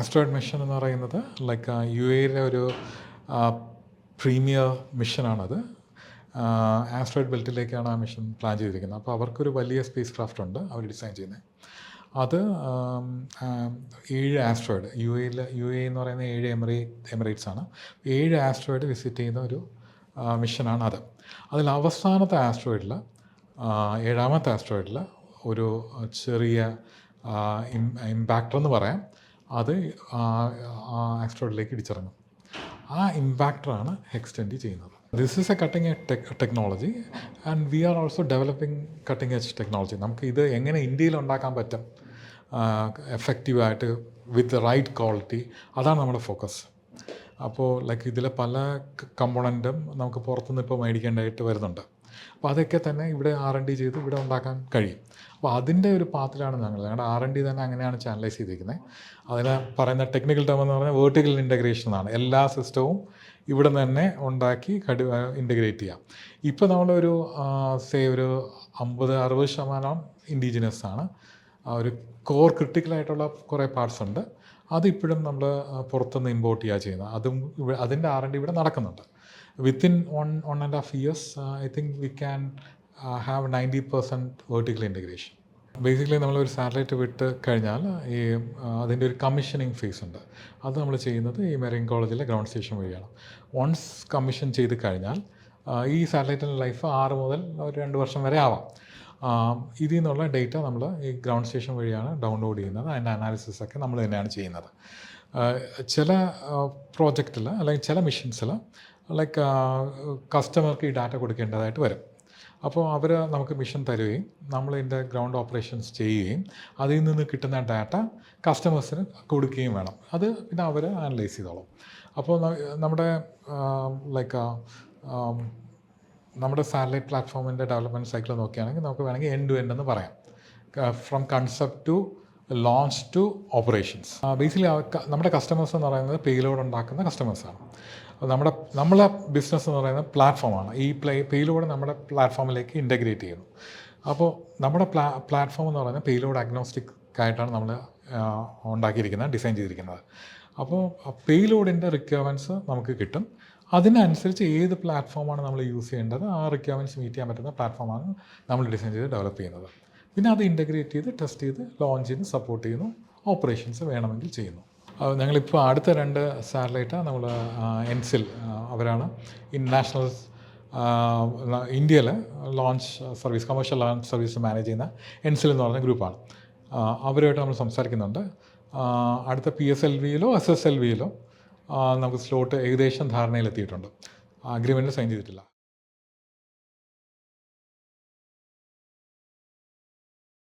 Asteroid mission എന്ന് പറയുന്നത് like you എയിലെ ഒരു പ്രീമിയർ മിഷനാണത് ആസ്ട്രോയിഡ് ബെൽറ്റിലേക്കാണ് ആ മിഷൻ പ്ലാൻ ചെയ്തിരിക്കുന്നത്. അപ്പോൾ അവർക്കൊരു വലിയ സ്പേസ് ക്രാഫ്റ്റ് ഉണ്ട് അവർ ഡിസൈൻ ചെയ്യുന്നത് അത് ഏഴ് ആസ്ട്രോയിഡ് യു എയിൽ യു എ എന്ന് പറയുന്ന ഏഴ് എമിറേറ്റ് എമിറേറ്റ്സ് ആണ്. ഏഴ് ആസ്ട്രോയിഡ് വിസിറ്റ് ചെയ്യുന്ന ഒരു മിഷനാണ് അത്. അതിൽ അവസാനത്തെ ആസ്ട്രോയിഡിൽ ഏഴാമത്തെ ആസ്ട്രോയിഡിൽ ഒരു ചെറിയ ഇമ്പാക്ടർ എന്ന് പറയാം. അത് ആ ആസ്ട്രോയിഡിലേക്ക് ഇടിച്ചിറങ്ങും. ആ ഇമ്പാക്ടറാണ് എക്സ്റ്റെൻഡ് ചെയ്യുന്നത്. This is a cutting a tech technology and we are also developing cutting edge technology നമുക്ക് ഇത് എങ്ങനെ ഇന്ത്യയിൽ ഉണ്ടാക്കാൻ പറ്റും? എഫക്റ്റീവായിട്ട് വിത്ത് റൈറ്റ് ക്വാളിറ്റി അതാണ് നമ്മുടെ ഫോക്കസ് അപ്പോൾ ലൈക്ക് ഇതിലെ പല കമ്പോണന്റും നമുക്ക് പുറത്തുനിന്ന് ഇപ്പോൾ മേടിക്കേണ്ടതായിട്ട് വരുന്നുണ്ട്. അപ്പോൾ അതൊക്കെ തന്നെ ഇവിടെ ആർ എൻ ഡി ചെയ്ത് ഇവിടെ ഉണ്ടാക്കാൻ കഴിയും. അപ്പോൾ അതിന്റെ ഒരു പാത്തിലാണ് ഞങ്ങൾ. ഞങ്ങളുടെ ആർ എൻ ഡി തന്നെ അങ്ങനെയാണ് ചാനലൈസ് ചെയ്തിരിക്കുന്നത്. അതിന് പറയുന്ന ടെക്നിക്കൽ ടേം എന്ന് പറഞ്ഞാൽ വേർട്ടിക്കൽ ഇന്റഗ്രേഷൻ എന്നാണ്. എല്ലാ സിസ്റ്റവും ഇവിടെ നിന്ന് തന്നെ ഉണ്ടാക്കി കടി ഇന്റഗ്രേറ്റ് ചെയ്യാം. ഇപ്പോൾ നമ്മളൊരു സേ ഒരു അമ്പത് അറുപത് ശതമാനം ഇൻഡിജിനസ് ആണ്. ആ ഒരു കോർ ക്രിട്ടിക്കലായിട്ടുള്ള കുറേ പാർട്സ് ഉണ്ട്. അതിപ്പോഴും നമ്മൾ പുറത്തുനിന്ന് ഇമ്പോർട്ട് ചെയ്യുക ചെയ്യുന്നത്. അതും അതിന്റെ ആർ എൻ ഡി ഇവിടെ നടക്കുന്നുണ്ട്. Within one one and half years I think we can have ninety percent vertical integration basically നമ്മളൊരു സാറ്റലൈറ്റ് വിട്ട് കഴിഞ്ഞാൽ ഈ അതിന്റെ ഒരു കമ്മീഷനിങ് ഫീസ് ഉണ്ട്. അത് നമ്മൾ ചെയ്യുന്നത് ഈ മെറിൻ കോളേജിലെ ഗ്രൗണ്ട് സ്റ്റേഷൻ വഴിയാണ്. വൺസ് കമ്മീഷൻ ചെയ്ത് കഴിഞ്ഞാൽ ഈ സാറ്റലൈറ്റിന്റെ ലൈഫ് ആറ് മുതൽ ഒരു രണ്ട് വർഷം വരെ ആവാം. ഇതിൽ നിന്നുള്ള ഡേറ്റ നമ്മൾ ഈ ഗ്രൗണ്ട് സ്റ്റേഷൻ വഴിയാണ് ഡൗൺലോഡ് ചെയ്യുന്നത്. അതിന്റെ അനാലിസിസ് ഒക്കെ നമ്മൾ തന്നെയാണ് ചെയ്യുന്നത്. ചില പ്രോജക്റ്റിൽ അല്ലെങ്കിൽ ചില മിഷൻസിൽ ലൈക്ക് കസ്റ്റമർക്ക് ഈ ഡാറ്റ കൊടുക്കേണ്ടതായിട്ട് വരും. അപ്പോൾ അവർ നമുക്ക് മിഷൻ തരുകയും നമ്മൾ ഇതിന്റെ ഗ്രൗണ്ട് ഓപ്പറേഷൻസ് ചെയ്യുകയും അതിൽ നിന്ന് കിട്ടുന്ന ഡാറ്റ കസ്റ്റമേഴ്സിന് കൊടുക്കുകയും വേണം. അത് പിന്നെ അവർ അനലൈസ് ചെയ്തോളും. അപ്പോൾ നമ്മുടെ ലൈക്ക് നമ്മുടെ സാറ്റലൈറ്റ് പ്ലാറ്റ്ഫോമിന്റെ ഡെവലപ്മെന്റ് സൈക്കിൾ നോക്കുകയാണെങ്കിൽ നമുക്ക് വേണമെങ്കിൽ എൻഡ് ടു എൻഡ് എന്ന് പറയാം. From concept to launch to operations basically നമ്മുടെ കസ്റ്റമേഴ്സ് എന്ന് പറയുന്നത് പേലോഡ് ഉണ്ടാക്കുന്ന കസ്റ്റമേഴ്സാണ് നമ്മുടെ നമ്മളെ ബിസിനസ് എന്ന് പറയുന്നത് പ്ലാറ്റ്ഫോമാണ് ഈ പ്ലേ പേലോഡ് നമ്മുടെ പ്ലാറ്റ്ഫോമിലേക്ക് ഇന്റഗ്രേറ്റ് ചെയ്യുന്നു. അപ്പോൾ നമ്മുടെ പ്ലാ പ്ലാറ്റ്ഫോം എന്ന് പറയുന്നത് പേലോഡ് അഗ്നോസ്റ്റിക് ആയിട്ടാണ് നമ്മൾ ഉണ്ടാക്കിയിരിക്കുന്നത് ഡിസൈൻ ചെയ്തിരിക്കുന്നത്. അപ്പോൾ പേയിലോഡിന്റെ റിക്വയർമെന്റ്സ് നമുക്ക് കിട്ടും. അതിനനുസരിച്ച് ഏത് പ്ലാറ്റ്ഫോമാണ് നമ്മൾ യൂസ് ചെയ്യേണ്ടത് ആ റിക്വയർമെന്റ്സ് മീറ്റ് ചെയ്യാൻ പറ്റുന്ന പ്ലാറ്റ്ഫോമാണ് നമ്മൾ ഡിസൈൻ ചെയ്ത് ഡെവലപ്പ് ചെയ്യുന്നത്. പിന്നെ അത് ഇന്റഗ്രേറ്റ് ചെയ്ത് ടെസ്റ്റ് ചെയ്ത് ലോഞ്ച് ചെയ്ത് സപ്പോർട്ട് ചെയ്യുന്നു ഓപ്പറേഷൻസ് വേണമെങ്കിൽ ചെയ്യുന്നു. ഞങ്ങളിപ്പോൾ അടുത്ത രണ്ട് സാറ്റലൈറ്റ് നമ്മൾ എൻസിൽ അവരാണ്. ഇന്റർനാഷണൽ ഇന്ത്യയിൽ launch service commercial launch service manage ചെയ്യുന്ന എൻസിൽ എന്ന് പറഞ്ഞ ഗ്രൂപ്പാണ്. അവരുമായിട്ട് നമ്മൾ സംസാരിക്കുന്നുണ്ട്. അടുത്ത പി എസ് എൽ വിയിലോ എസ് എസ് എൽ വിയിലോ നമുക്ക് സ്ലോട്ട് ഏകദേശം ധാരണയിലെത്തിയിട്ടുണ്ട്. അഗ്രിമെന്റ് സൈൻ ചെയ്തിട്ടില്ല.